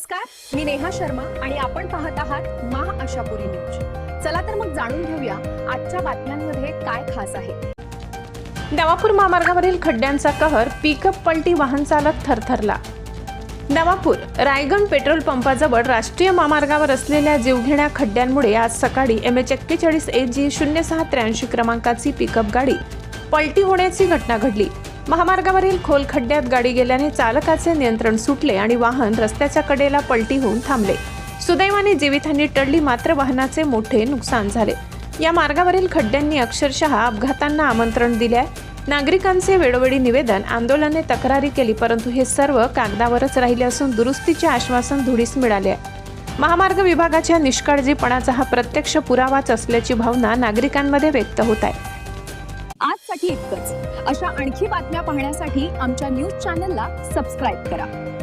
नमस्कार मी नेहा शर्मा आणि आपण पाहत आहात महा आशापुरी न्यूज. चला तर मग जाणून घेऊया आजच्या बातम्यांमध्ये काय खास आहे. नवापूर महामार्गावरील खड्ड्यांचा कहर पिकअप पलटी वाहन चालक थरथरला. नवापूर रायगण पेट्रोल पंपाजवळ राष्ट्रीय महामार्गावर असलेल्या जीवघेण्या खड्ड्यांमुळे आज सकाळी एम एच एक्केचाळीस ए जी शून्य सहा त्र्याऐंशी क्रमांकाची पिकअप गाडी पलटी होण्याची घटना घडली. महामार्गावरील खोल खड्ड्यात गाडी गेल्याने चालकाचे नियंत्रण सुटले आणि वाहन रस्त्याच्या कडेला पलटी होऊन थांबले. सुदैवाने जीवितहानी टळली मात्र वाहनाचे मोठे नुकसान झाले. या मार्गावरील खड्ड्यांनी अक्षरशः अपघातांना आमंत्रण दिले आहे नागरिकांचे वेळोवेळी निवेदन आंदोलने तक्रारी केली परंतु हे सर्व कागदावरच राहिले असून दुरुस्तीचे आश्वासन धुडीस मिळाले आहे. महामार्ग विभागाच्या निष्काळजीपणाचा हा प्रत्यक्ष पुरावाच असल्याची भावना नागरिकांमध्ये व्यक्त होत आहे. आजसाठी इतकंच. अशा आणखी बातम्या पाहण्यासाठी आमच्या न्यूज चॅनलला सबस्क्राईब करा.